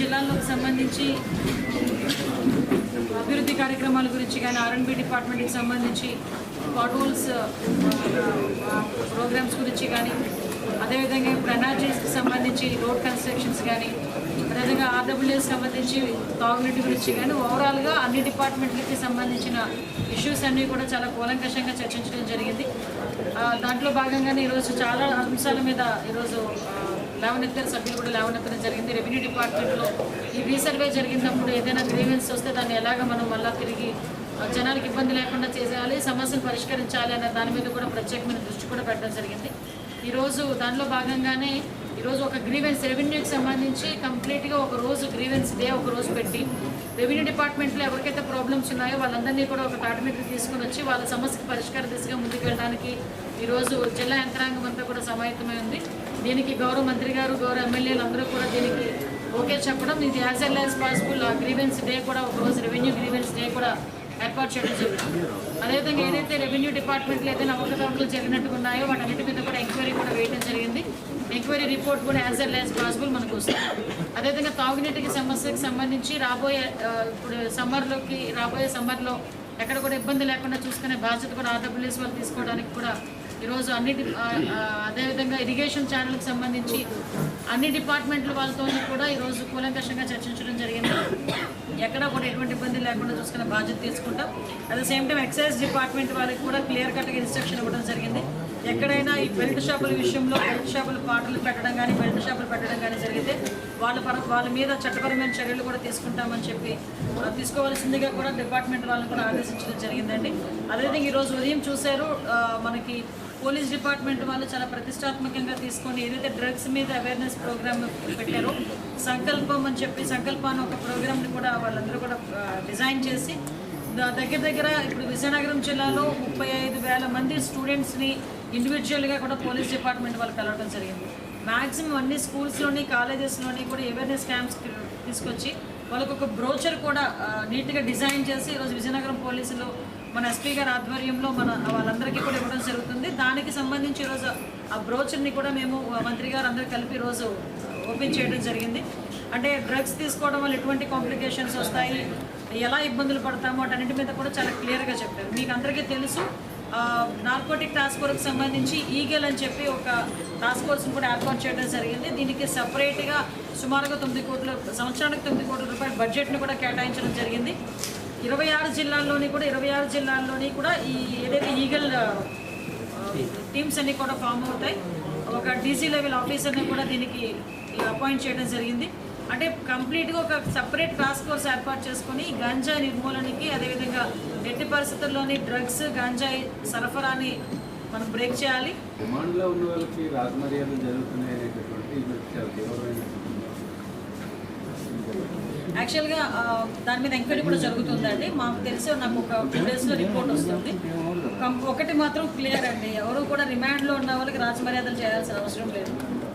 జిల్లాలకు సంబంధించి అభివృద్ధి కార్యక్రమాల గురించి కానీ ఆర్ఎండ్బి డిపార్ట్మెంట్కి సంబంధించి పాటోల్స్ ప్రోగ్రామ్స్ గురించి కానీ అదేవిధంగా ఇప్పుడు ఎనర్జీస్కి సంబంధించి రోడ్ కన్స్ట్రక్షన్స్ కానీ అదేవిధంగా ఆర్డబ్ల్యూఎస్ సంబంధించి తాగునీటి గురించి కానీ ఓవరాల్గా అన్ని డిపార్ట్మెంట్లకి సంబంధించిన ఇష్యూస్ అన్నీ కూడా చాలా కూలంకషంగా చర్చించడం జరిగింది. దాంట్లో భాగంగానే ఈరోజు చాలా అంశాల మీద ఈరోజు లేవనెత్తిన సభ్యులు కూడా లేవనెత్తడం జరిగింది. రెవెన్యూ డిపార్ట్మెంట్లో ఈ రీసర్వే జరిగినప్పుడు ఏదైనా గ్రీవెన్స్ వస్తే దాన్ని ఎలాగ మనం మళ్ళీ తిరిగి జనాలకు ఇబ్బంది లేకుండా చేసేయాలి సమస్యను పరిష్కరించాలి అనే దాని మీద కూడా ప్రత్యేకమైన దృష్టి కూడా పెట్టడం జరిగింది. ఈరోజు దానిలో భాగంగానే ఈరోజు ఒక గ్రీవెన్స్ రెవెన్యూకి సంబంధించి కంప్లీట్గా ఒక రోజు గ్రీవెన్స్ డే ఒక రోజు పెట్టి రెవెన్యూ డిపార్ట్మెంట్లో ఎవరికైతే ప్రాబ్లమ్స్ ఉన్నాయో వాళ్ళందరినీ కూడా ఒక తాటి మీద తీసుకుని వచ్చి వాళ్ళ సమస్యకు పరిష్కార దిశగా ముందుకు వెళ్ళడానికి ఈరోజు జిల్లా యంత్రాంగం అంతా కూడా సమాయత్తమై ఉంది. దీనికి గౌరవ మంత్రి గారు గౌరవ ఎమ్మెల్యేలు అందరూ కూడా దీనికి ఓకే చెప్పడం. ఇది as early as possible. Grievance day కూడా ఒక రోజు రెవెన్యూ గ్రీవెన్స్ డే కూడా ఏర్పాటు చేయడం జరిగింది అదేవిధంగా ఏదైతే రెవెన్యూ డిపార్ట్మెంట్లో ఏదైనా అవకతవకలు జరిగినట్టుగా ఉన్నాయో వాటన్నిటి మీద కూడా ఎంక్వైరీ కూడా వేయడం జరిగింది. ఎంక్వైరీ రిపోర్ట్ కూడా యాజ్ ఎల్ యాజ్ పాసిబుల్ మనకు వస్తుంది. అదేవిధంగా తాగునీటికి సమస్యకి సంబంధించి రాబోయే ఇప్పుడు సమ్మర్లోకి రాబోయే సమ్మర్లో ఎక్కడ కూడా ఇబ్బంది లేకుండా చూసుకునే బాధ్యత కూడా ఆర్డబ్ల్యూఎస్ వాళ్ళు తీసుకోవడానికి కూడా ఈరోజు అన్ని అదేవిధంగా ఇరిగేషన్ ఛానల్కి సంబంధించి అన్ని డిపార్ట్మెంట్ల వాళ్ళతో కూడా ఈరోజు కూలంకషంగా చర్చించడం జరిగింది. ఎక్కడ కూడా ఎటువంటి ఇబ్బంది లేకుండా చూసుకునే బాధ్యత తీసుకుంటాం. At the same time excise department వాళ్ళకి కూడా క్లియర్ కట్గా ఇన్స్ట్రక్షన్ ఇవ్వడం జరిగింది. ఎక్కడైనా ఈ బెల్ట్ షాపుల విషయంలో బెల్ట్ షాపులు పాటలు పెట్టడం కానీ బెల్ట్ షాపులు పెట్టడం కానీ జరిగితే వాళ్ళ పర వాళ్ళ మీద చట్టపరమైన చర్యలు కూడా తీసుకుంటామని చెప్పి తీసుకోవాల్సిందిగా కూడా డిపార్ట్మెంట్ వాళ్ళని కూడా ఆదేశించడం జరిగిందండి. అదేవిధంగా ఈరోజు ఉదయం చూశారు మనకి పోలీస్ డిపార్ట్మెంట్ వాళ్ళు చాలా ప్రతిష్టాత్మకంగా తీసుకొని ఏదైతే డ్రగ్స్ మీద అవేర్నెస్ ప్రోగ్రామ్ పెట్టారో సంకల్పం అని చెప్పి సంకల్పాన్ని ఒక ప్రోగ్రామ్ని కూడా వాళ్ళందరూ కూడా డిజైన్ చేసి దగ్గర దగ్గర ఇప్పుడు విజయనగరం జిల్లాలో ముప్పై ఐదు వేల మంది స్టూడెంట్స్ని ఇండివిజువల్గా కూడా పోలీస్ డిపార్ట్మెంట్ వాళ్ళు కలవడం జరిగింది. మ్యాక్సిమం అన్ని స్కూల్స్లోని కాలేజెస్లోని కూడా అవేర్నెస్ క్యాంప్స్ తీసుకొచ్చి వాళ్ళకు ఒక బ్రోచర్ కూడా నీట్గా డిజైన్ చేసి ఈరోజు విజయనగరం పోలీసులు మన ఎస్పీ గారి ఆధ్వర్యంలో మన వాళ్ళందరికీ కూడా ఇవ్వడం జరుగుతుంది. దానికి సంబంధించి ఈరోజు ఆ బ్రోచర్ని కూడా మేము మంత్రి గారు అందరూ కలిపి ఈరోజు ఓపెన్ చేయడం జరిగింది. అంటే డ్రగ్స్ తీసుకోవడం వల్ల ఎటువంటి కాంప్లికేషన్స్ వస్తాయి ఎలా ఇబ్బందులు పడతామో వాటన్నిటి మీద కూడా చాలా క్లియర్గా చెప్పారు. మీకు అందరికీ తెలుసు నార్కోటిక్ టాస్క్ ఫోర్స్కి సంబంధించి ఈగల్ అని చెప్పి ఒక టాస్క్ ఫోర్స్ని కూడా ఏర్పాటు చేయడం జరిగింది. దీనికి సపరేట్గా సుమారుగా తొమ్మిది కోట్ల సంవత్సరానికి తొమ్మిది కోట్ల రూపాయల బడ్జెట్ను కూడా కేటాయించడం జరిగింది. ఇరవై ఆరు జిల్లాల్లోని కూడా ఇరవై ఆరు జిల్లాల్లోని కూడా ఈ ఏదైతే ఈగల్ టీమ్స్ అన్ని కూడా ఫామ్ అవుతాయి. ఒక డీసీ లెవెల్ ఆఫీసర్ని కూడా దీనికి అపాయింట్ చేయడం జరిగింది. అంటే కంప్లీట్గా ఒక సపరేట్ టాస్క్ ఫోర్స్ ఏర్పాటు చేసుకొని గంజా నిర్మూలనకి అదేవిధంగా ఎట్టి పరిస్థితుల్లోని డ్రగ్స్ గంజాయి సరఫరాని మనం బ్రేక్ చేయాలి. రిమాండ్లో ఉన్న వాళ్ళకి రాజమర్యాదలు జరుగుతున్నాయి అనేటటువంటి యాక్చువల్గా దాని మీద ఎంక్వైరీ కూడా జరుగుతుందండి. మాకు తెలిసి నాకు ఒక టూ డేస్లో రిపోర్ట్ వస్తుంది. ఒకటి మాత్రం క్లియర్ అండి. ఎవరు కూడా రిమాండ్లో ఉన్న వాళ్ళకి రాజమర్యాదలు చేయాల్సిన అవసరం లేదు.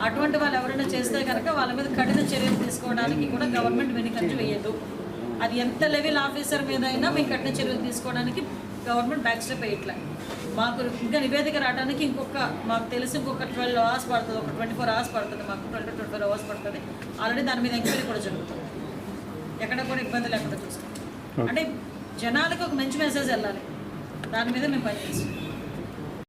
అటువంటి వాళ్ళు ఎవరైనా చేస్తే కనుక వాళ్ళ మీద కఠిన చర్యలు తీసుకోవడానికి కూడా గవర్నమెంట్ వెనుకంజ వేయదు. అది ఎంత లెవెల్ ఆఫీసర్ మీద అయినా మేము కఠిన చర్యలు తీసుకోవడానికి గవర్నమెంట్ బ్యాక్ స్టెప్ వేయట్లే. మాకు ఇంకా నివేదిక రావడానికి ఇంకొక మాకు తెలిసి ఇంకొక ట్వెల్వ్ అవర్స్ పడుతుంది. ఒక ట్వంటీ ఫోర్ అవర్స్ పడుతుంది. మాకు ట్వంటీ ట్వంటీ ఫోర్ అవర్స్ పడుతుంది. ఆల్రెడీ దాని మీద ఎంక్వైరీ కూడా జరుగుతుంది. ఎక్కడ కూడా ఇబ్బంది లేకుండా చూస్తాం అంటే జనాలకు ఒక మంచి మెసేజ్ వెళ్ళాలి. దాని మీద మేము పనిచేస్తాం.